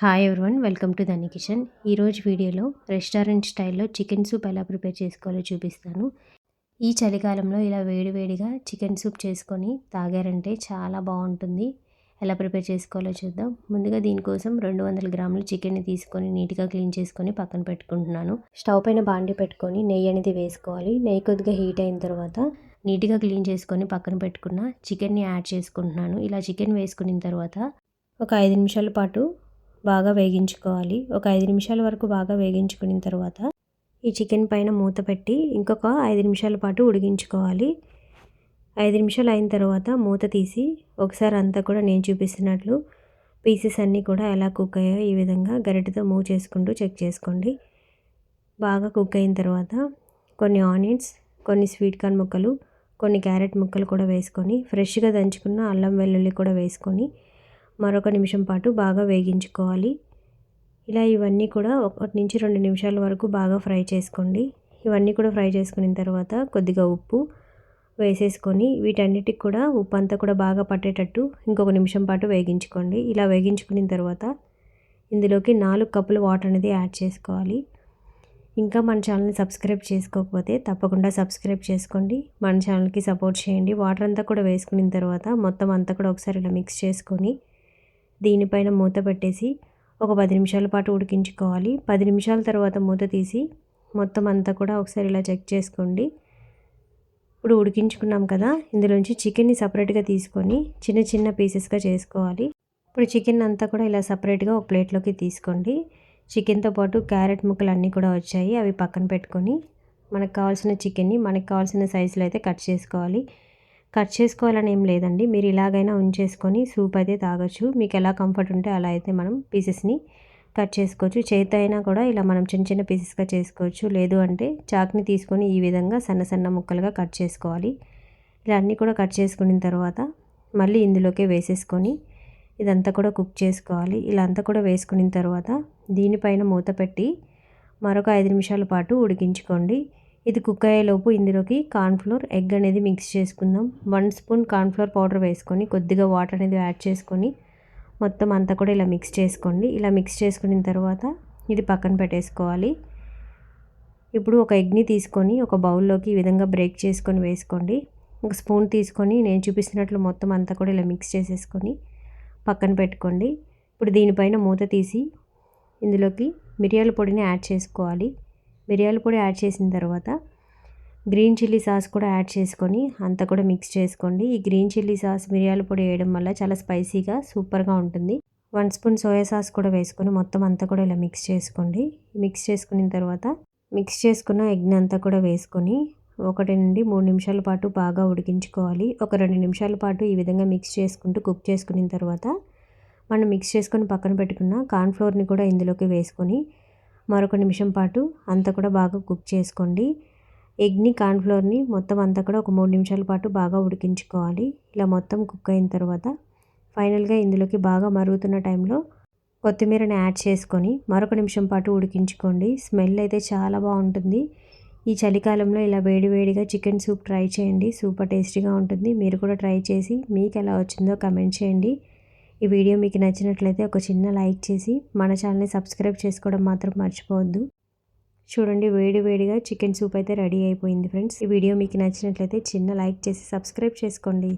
Hi everyone welcome to Dhani kitchen ఈరోజు వీడియోలో restaurant స్టైల్లో చికెన్ సూప్ ఎలా ప్రిపేర్ చేసుకోవాలో చూపిస్తాను. ఈ చలికాలంలో ఇలా వేడివేడిగా చికెన్ సూప్ చేసుకొని తాగారంటే చాలా బాగుంటుంది. ఎలా ప్రిపేర్ చేసుకోవాలో చూద్దాం. ముందుగా దీనికోసం రెండు వందల గ్రాముల చికెన్ని తీసుకొని నీట్గా క్లీన్ చేసుకొని పక్కన పెట్టుకుంటున్నాను. స్టవ్ పైన బాండి పెట్టుకొని నెయ్యి అనేది వేసుకోవాలి. నెయ్యి కొద్దిగా హీట్ అయిన తర్వాత నీట్గా క్లీన్ చేసుకొని పక్కన పెట్టుకున్న చికెన్ని యాడ్ చేసుకుంటున్నాను. ఇలా చికెన్ వేసుకున్న తర్వాత ఒక ఐదు నిమిషాల పాటు బాగా వేగించుకోవాలి. ఒక ఐదు నిమిషాల వరకు బాగా వేగించుకున్న తర్వాత ఈ చికెన్ పైన మూత పెట్టి ఇంకొక ఐదు నిమిషాల పాటు ఉడికించుకోవాలి. ఐదు నిమిషాలు అయిన తర్వాత మూత తీసి ఒకసారి అంతా కూడా నేను చూపిస్తున్నట్లు పీసెస్ అన్నీ కూడా ఎలా కుక్ అయ్యాయో ఈ విధంగా గరిటెతో మూవ్ చేసుకుంటూ చెక్ చేసుకోండి. బాగా కుక్ అయిన తర్వాత కొన్ని ఆనియన్స్ కొన్ని స్వీట్ కార్న్ ముక్కలు కొన్ని క్యారెట్ ముక్కలు కూడా వేసుకొని ఫ్రెష్గా దంచుకున్న అల్లం వెల్లుల్లి కూడా వేసుకొని మరొక నిమిషం పాటు బాగా వేగించుకోవాలి. ఇలా ఇవన్నీ కూడా ఒకటి నుంచి రెండు నిమిషాల వరకు బాగా ఫ్రై చేసుకోండి. ఇవన్నీ కూడా ఫ్రై చేసుకున్న తర్వాత కొద్దిగా ఉప్పు వేసేసుకొని వీటన్నిటికి కూడా ఉప్పు అంతా కూడా బాగా పట్టేటట్టు ఇంకొక నిమిషం పాటు వేగించుకోండి. ఇలా వేగించుకున్న తర్వాత ఇందులోకి నాలుగు కప్పులు వాటర్ అనేది యాడ్ చేసుకోవాలి. ఇంకా మన ఛానల్ని సబ్స్క్రైబ్ చేసుకోకపోతే తప్పకుండా సబ్స్క్రైబ్ చేసుకోండి. మన ఛానల్కి సపోర్ట్ చేయండి. వాటర్ అంతా కూడా వేసుకున్న తర్వాత మొత్తం అంతా కూడా ఒకసారి ఇలా మిక్స్ చేసుకొని దీనిపైన మూత పెట్టేసి ఒక పది నిమిషాల పాటు ఉడికించుకోవాలి. పది నిమిషాల తర్వాత మూత తీసి మొత్తం అంతా కూడా ఒకసారి ఇలా చెక్ చేసుకోండి. ఇప్పుడు ఉడికించుకున్నాం కదా ఇందులోంచి చికెన్ని సపరేట్గా తీసుకొని చిన్న చిన్న పీసెస్గా చేసుకోవాలి. ఇప్పుడు చికెన్ అంతా కూడా ఇలా సపరేట్గా ఒక ప్లేట్లోకి తీసుకోండి. చికెన్తో పాటు క్యారెట్ ముక్కలు అన్నీ కూడా వచ్చాయి అవి పక్కన పెట్టుకొని మనకు కావాల్సిన చికెన్ని మనకు కావాల్సిన సైజులో అయితే కట్ చేసుకోవాలి. కట్ చేసుకోవాలని ఏం లేదండి. మీరు ఇలాగైనా ఉంచేసుకొని సూప్ అయితే తాగొచ్చు. మీకు ఎలా కంఫర్ట్ ఉంటే అలా అయితే మనం పీసెస్ని కట్ చేసుకోవచ్చు. చేత అయినా కూడా ఇలా మనం చిన్న చిన్న పీసెస్గా చేసుకోవచ్చు. లేదు అంటే చాక్ని తీసుకొని ఈ విధంగా సన్న సన్న ముక్కలుగా కట్ చేసుకోవాలి. ఇలా అన్నీ కూడా కట్ చేసుకున్న తర్వాత మళ్ళీ ఇందులోకే వేసేసుకొని ఇదంతా కూడా కుక్ చేసుకోవాలి. ఇలా అంతా కూడా వేసుకున్న తర్వాత దీనిపైన మూత పెట్టి మరొక ఐదు నిమిషాల పాటు ఉడికించుకోండి. ఇది కుక్ అయ్యేలోపు ఇందులోకి కార్న్ఫ్లోర్ ఎగ్ అనేది మిక్స్ చేసుకుందాం. వన్ స్పూన్ కార్న్ఫ్లోర్ పౌడర్ వేసుకొని కొద్దిగా వాటర్ అనేది యాడ్ చేసుకొని మొత్తం అంతా కూడా ఇలా మిక్స్ చేసుకోండి. ఇలా మిక్స్ చేసుకున్న తర్వాత ఇది పక్కన పెట్టేసుకోవాలి. ఇప్పుడు ఒక ఎగ్ని తీసుకొని ఒక బౌల్లోకి ఈ విధంగా బ్రేక్ చేసుకొని వేసుకోండి. ఒక స్పూన్ తీసుకొని నేను చూపిస్తున్నట్లు మొత్తం అంతా కూడా ఇలా మిక్స్ చేసేసుకొని పక్కన పెట్టుకోండి. ఇప్పుడు దీనిపైన మూత తీసి ఇందులోకి మిరియాల పొడిని యాడ్ చేసుకోవాలి. మిరియాల పొడి యాడ్ చేసిన తర్వాత గ్రీన్ చిల్లీ సాస్ కూడా యాడ్ చేసుకొని అంతా కూడా మిక్స్ చేసుకోండి. ఈ గ్రీన్ చిల్లీ సాస్ మిరియాల పొడి వేయడం వల్ల చాలా స్పైసీగా సూపర్గా ఉంటుంది. వన్ స్పూన్ సోయా సాస్ కూడా వేసుకొని మొత్తం అంతా కూడా ఇలా మిక్స్ చేసుకోండి. మిక్స్ చేసుకున్న తర్వాత మిక్స్ చేసుకున్న ఎగ్ని అంతా కూడా వేసుకొని ఒకటి నుండి మూడు నిమిషాల పాటు బాగా ఉడికించుకోవాలి. ఒక రెండు నిమిషాల పాటు ఈ విధంగా మిక్స్ చేసుకుంటూ కుక్ చేసుకున్న తర్వాత మనం మిక్స్ చేసుకొని పక్కన పెట్టుకున్న కార్న్ఫ్లోర్ని కూడా ఇందులోకి వేసుకొని మరొక నిమిషం పాటు అంతా కూడా బాగా కుక్ చేసుకోండి. ఎగ్ని కార్న్ఫ్లోర్ని మొత్తం అంతా కూడా ఒక మూడు నిమిషాల పాటు బాగా ఉడికించుకోవాలి. ఇలా మొత్తం కుక్ అయిన తర్వాత ఫైనల్గా ఇందులోకి బాగా మరుగుతున్న టైంలో కొత్తిమీరని యాడ్ చేసుకొని మరొక నిమిషం పాటు ఉడికించుకోండి. స్మెల్ అయితే చాలా బాగుంటుంది. ఈ చలికాలంలో ఇలా వేడివేడిగా చికెన్ సూప్ ట్రై చేయండి. సూపర్ టేస్టీగా ఉంటుంది. మీరు కూడా ట్రై చేసి మీకు ఎలా వచ్చిందో కమెంట్ చేయండి. ఈ వీడియో మీకు నచ్చినట్లయితే ఒక చిన్న లైక్ చేసి మన ఛానల్ని సబ్స్క్రైబ్ చేసుకోవడం మాత్రం మర్చిపోవద్దు. చూడండి వేడి వేడిగా చికెన్ సూప్ అయితే రెడీ అయిపోయింది ఫ్రెండ్స్. ఈ వీడియో మీకు నచ్చినట్లయితే చిన్న లైక్ చేసి సబ్స్క్రైబ్ చేసుకోండి.